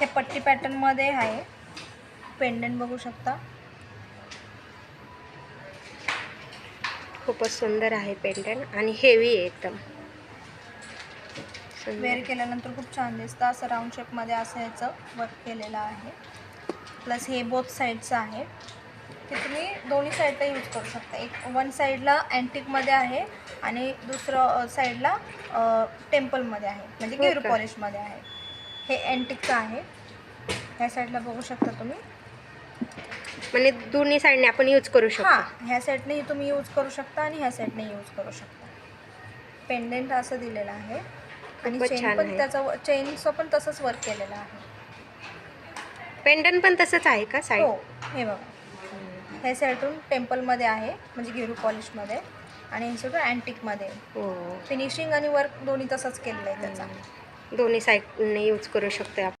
हे पट्टी पॅटर्नमध्ये आहे. पेंडंट बघू शकता. खूपच सुंदर आहे पेंडंट आणि हेवी आहे एकदम. वेअर. केल्यानंतर खूप छान दिसतं. असं राऊंड शेपमध्ये असं याचं वर्क केलेलं आहे. प्लस हे बोथ साईडचं आहे. ते तुम्ही दोन्ही साईडला यूज करू शकता. एक वन साईडला अँटिकमध्ये आहे आणि दुसरं साईडला टेम्पलमध्ये आहे. म्हणजे हो गेरू का? पॉलिशमध्ये आहे. हे अँटिकचं आहे. ह्या साईडला बघू शकता तुम्ही. म्हणजे दोन्ही साईडने आपण यूज करू शकतो. हां ह्या साईडनेही तुम्ही यूज करू शकता आणि ह्या साईडने यूज करू शकता. पेंडेंट असं दिलेलं आहे. आणि खूपच चेन छान पण आहे. त्याचं चेनचं पण तसंच वर्क केलेलं आहे. पेंडंट पण तसंच आहे का साईड हो हे बघा. हे साईडून टेम्पलमध्ये आहे म्हणजे गेरू पॉलिशमध्ये आणि हे साईडून अँटिकमध्ये हो. फिनिशिंग आणि वर्क दोन्ही तसंच केलेलं आहे त्याचा. दोन्ही साईडने यूज करू शकतो आपण.